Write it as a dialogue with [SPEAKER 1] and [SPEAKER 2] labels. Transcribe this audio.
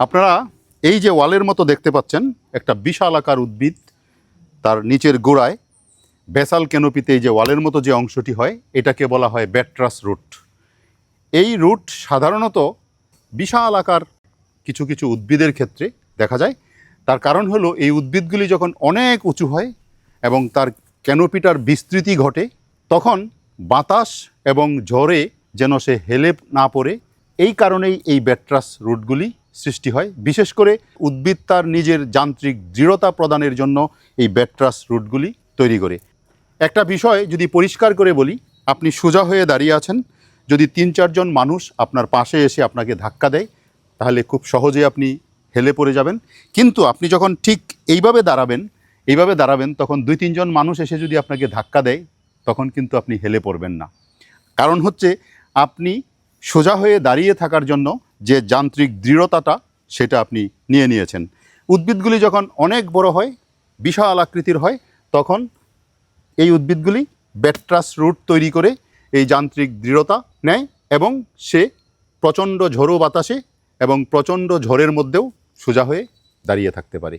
[SPEAKER 1] আপনারা এই যে ওয়ালের মতো দেখতে পাচ্ছেন, একটা বিশাল আকার উদ্ভিদ তার নিচের গোড়ায়, বেসাল ক্যানোপিতে এই যে ওয়ালের মতো যে অংশটি হয়, এটাকে বলা হয় ব্যাট্রাস রুট। এই রুট সাধারণত বিশাল আকার কিছু কিছু উদ্ভিদের ক্ষেত্রে দেখা যায়। তার কারণ হলো এই উদ্ভিদগুলি যখন অনেক উঁচু হয় এবং তার ক্যানোপিটার বিস্তৃতি ঘটে, তখন বাতাস এবং ঝড়ে যেন সে হেলে না পড়ে, এই কারণেই এই ব্যাট্রাস রুটগুলি সৃষ্টি হয়। বিশেষ করে উদ্ভিদ তার নিজের যান্ত্রিক দৃঢ়তা প্রদানের জন্য এই ব্যাট্রাস রুটগুলি তৈরি করে। একটা বিষয় যদি পরিষ্কার করে বলি, আপনি সোজা হয়ে দাঁড়িয়ে আছেন, যদি তিন চারজন মানুষ আপনার পাশে এসে আপনাকে ধাক্কা দেয়, তাহলে খুব সহজে আপনি হেলে পড়ে যাবেন। কিন্তু আপনি যখন ঠিক এইভাবে দাঁড়াবেন এইভাবে দাঁড়াবেন, তখন দুই তিনজন মানুষ এসে যদি আপনাকে ধাক্কা দেয়, তখন কিন্তু আপনি হেলে পড়বেন না। কারণ হচ্ছে, আপনি সোজা হয়ে দাঁড়িয়ে থাকার জন্য যে যান্ত্রিক দৃঢ়তাটা সেটা আপনি নিয়ে নিয়েছেন। উদ্ভিদগুলি যখন অনেক বড় হয়, বিশাল আকৃতির হয়, তখন এই উদ্ভিদগুলি ব্যাট্রাস রুট তৈরি করে এই যান্ত্রিক দৃঢ়তা নেয় এবং সে প্রচণ্ড ঝোড়ো বাতাসে এবং প্রচণ্ড ঝড়ের মধ্যেও সোজা হয়ে দাঁড়িয়ে থাকতে পারে।